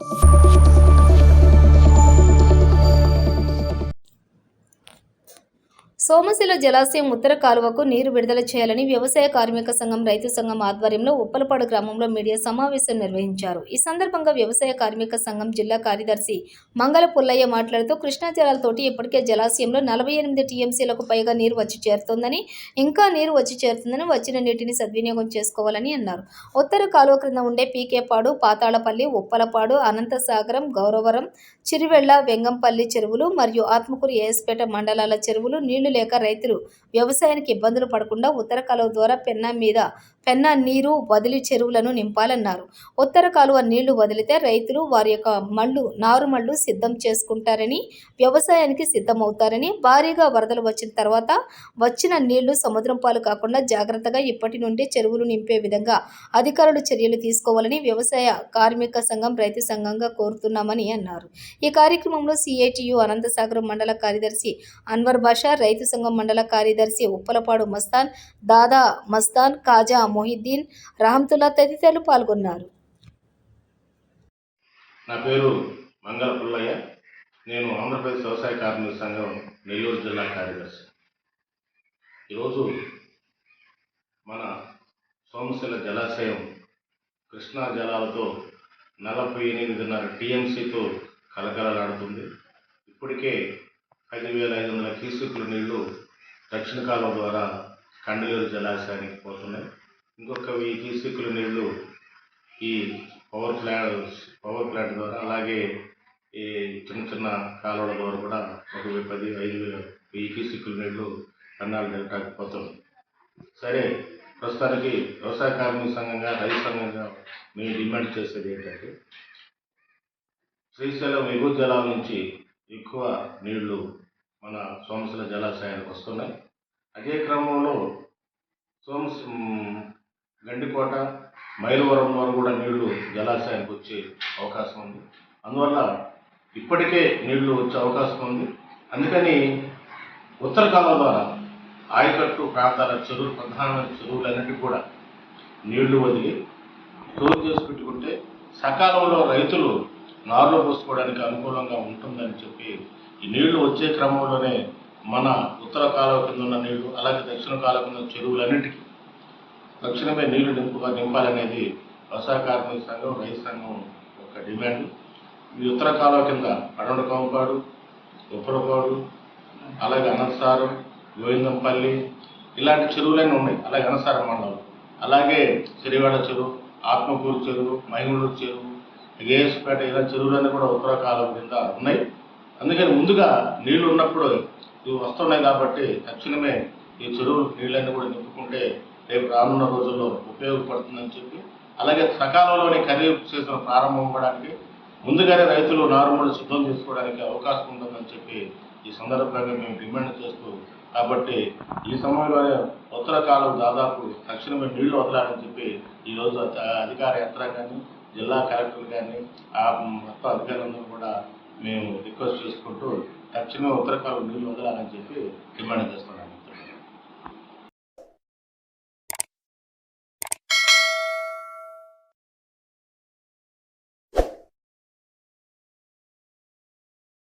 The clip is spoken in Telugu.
you సోమశిల జలాశయం ఉత్తర కాలువకు నీరు విడుదల చేయాలని వ్యవసాయ కార్మిక సంఘం రైతు సంఘం ఆధ్వర్యంలో ఉప్పలపాడు గ్రామంలో మీడియా సమావేశం నిర్వహించారు. ఈ సందర్భంగా వ్యవసాయ కార్మిక సంఘం జిల్లా కార్యదర్శి మంగళ పుల్లయ్య మాట్లాడుతూ కృష్ణా జలాలతోటి ఇప్పటికే జలాశయంలో నలభై ఎనిమిది టీఎంసీలకు పైగా నీరు వచ్చి చేరుతోందని ఇంకా నీరు వచ్చి చేరుతుందని వచ్చిన నీటిని సద్వినియోగం చేసుకోవాలని అన్నారు. ఉత్తర కాలువ క్రింద ఉండే పీకేపాడు పాతాళపల్లి ఉప్పలపాడు అనంతసాగరం గౌరవరం చిరువెళ్ళ వెంగంపల్లి చెరువులు మరియు ఆత్మకూరు ఏఎస్పేట మండలాల చెరువులు నీళ్ళు లేక రైతులు వ్యవసాయానికి ఇబ్బందులు పడకుండా ఉత్తర కాలువ ద్వారా పెన్నా మీద పెన్నా నీరు వదిలి చెరువులను నింపాలన్నారు. ఉత్తర కాలువ నీళ్ళు వదిలితే రైతులు వారి యొక్క మళ్ళు నారుమళ్ళు సిద్ధం చేసుకుంటారని వ్యవసాయానికి సిద్ధమవుతారని భారీగా వరదలు వచ్చిన తర్వాత వచ్చిన నీళ్ళు సముద్రం పాలు కాకుండా జాగ్రత్తగా ఇప్పటి నుండి చెరువులు నింపే విధంగా అధికారులు చర్యలు తీసుకోవాలని వ్యవసాయ కార్మిక సంఘం రైతు సంఘంగా కోరుతున్నామని అన్నారు. ఈ కార్యక్రమంలో సిఐటియు అనంతసాగర్ మండల కార్యదర్శి అన్వర్ బాషా రైతు సంఘం మండల కార్యదర్శి ఉప్పలపాడు మస్తాన్ దాదా మస్తాన్ కాజా మొహిద్దీన్ రహంతుల్లా తదితరులు పాల్గొన్నారు. నా పేరు మంగళ పుల్లయ్య. నేను ఆంధ్రప్రదేశ్ వ్యవసాయ కార్మిక సంఘం నెల్లూరు జిల్లా కార్యదర్శి. ఈరోజు మన సోమశిల జలాశయం కృష్ణా జలాలతో నలభై ఎనిమిదిన్నర టీఎంసీతో కలకలలాడుతుంది. ఇప్పటికే ఐదు వేల ఐదు వందల క్యూసెక్ల నీళ్ళు దక్షిణ కాలువ ద్వారా కండలేరు జలాశయానికి పోతున్నాయి. ఇంకొక వెయ్యి క్యూసెక్ల నీళ్ళు ఈ పవర్ ప్లాంట్ పవర్ ప్లాంట్ ద్వారా అలాగే ఈ చిన్న చిన్న కాలువల ద్వారా కూడా ఒక పది ఐదు వెయ్యి క్యూసెక్కుల నీళ్ళు కన్నాలు డెల్టాకి పోతుంది సరే ప్రస్తుతానికి వ్యవసాయ కార్మిక సంఘంగా రైతు సంఘంగా మేము డిమాండ్ చేసేది ఏంటంటే శ్రీశైలం ఎగువ జలాల నుంచి ఎక్కువ నీళ్ళు మన సోమశిల జలాశయానికి వస్తున్నాయి. అదే క్రమంలో సోమశ గండికోట మైలవరం వారు కూడా నీళ్ళు జలాశయానికి వచ్చే అవకాశం ఉంది. అందువల్ల ఇప్పటికే నీళ్ళు వచ్చే అవకాశం ఉంది. అందుకని ఉత్తర కాలం ద్వారా ఆయకట్టు ప్రాంతాల చెరువులు ప్రధానమైన చెరువులన్నిటికీ కూడా నీళ్ళు వదిలి స్టోర్ చేసి పెట్టుకుంటే సకాలంలో రైతులు నారులో పోసుకోవడానికి అనుకూలంగా ఉంటుందని చెప్పి ఈ నీళ్ళు వచ్చే క్రమంలోనే మన ఉత్తర కాలువ కింద ఉన్న నీళ్ళు అలాగే దక్షిణ కాలువ కింద చెరువులన్నిటికీ తక్షణమే నీళ్ళు నింపుగా నింపాలనేది వ్యవసాయ కార్మిక సంఘం రైతు సంఘం యొక్క డిమాండ్. ఈ ఉత్తర కాలువ కింద అడండ కంపాడు ఉప్పరపాడు అలాగే అనంతసారం గోవిందంపల్లి ఇలాంటి చెరువులన్నీ ఉన్నాయి. అలాగే అనంతసారం మండలం. అలాగే సిరివాడ చెరువు ఆత్మకూరు చెరువు మైమూరు చెరువు గేసుపేట ఇలా చెరువులన్నీ కూడా ఉత్తర కాలం కింద ఉన్నాయి. అందుకని ముందుగా నీళ్ళు ఉన్నప్పుడు ఇవి వస్తున్నాయి కాబట్టి తక్షణమే ఈ చెరువులు నీళ్ళన్నీ కూడా నింపుకుంటే రేపు రానున్న రోజుల్లో ఉపయోగపడుతుందని చెప్పి అలాగే సకాలంలోనే ఖరీఫ్ సీజన్ ప్రారంభం అవ్వడానికి ముందుగానే రైతులు నారుమూలు సిద్ధం చేసుకోవడానికి అవకాశం ఉంటుందని చెప్పి ఈ సందర్భంగా మేము డిమాండ్ చేస్తూ కాబట్టి ఈ సమయంలోనే ఉత్తర కాలం దాదాపు తక్షణమే నీళ్ళు వదలాలని చెప్పి ఈరోజు అధికార యంత్రాంగాన్ని జిల్లా కలెక్టర్ కానీ ఆ మొత్తం అధికారులందరూ కూడా మేము రిక్వెస్ట్ చేసుకుంటూ తక్షణమే ఉత్తర కాలం నీళ్ళు వదలాలని చెప్పి డిమాండ్ చేస్తున్నాం.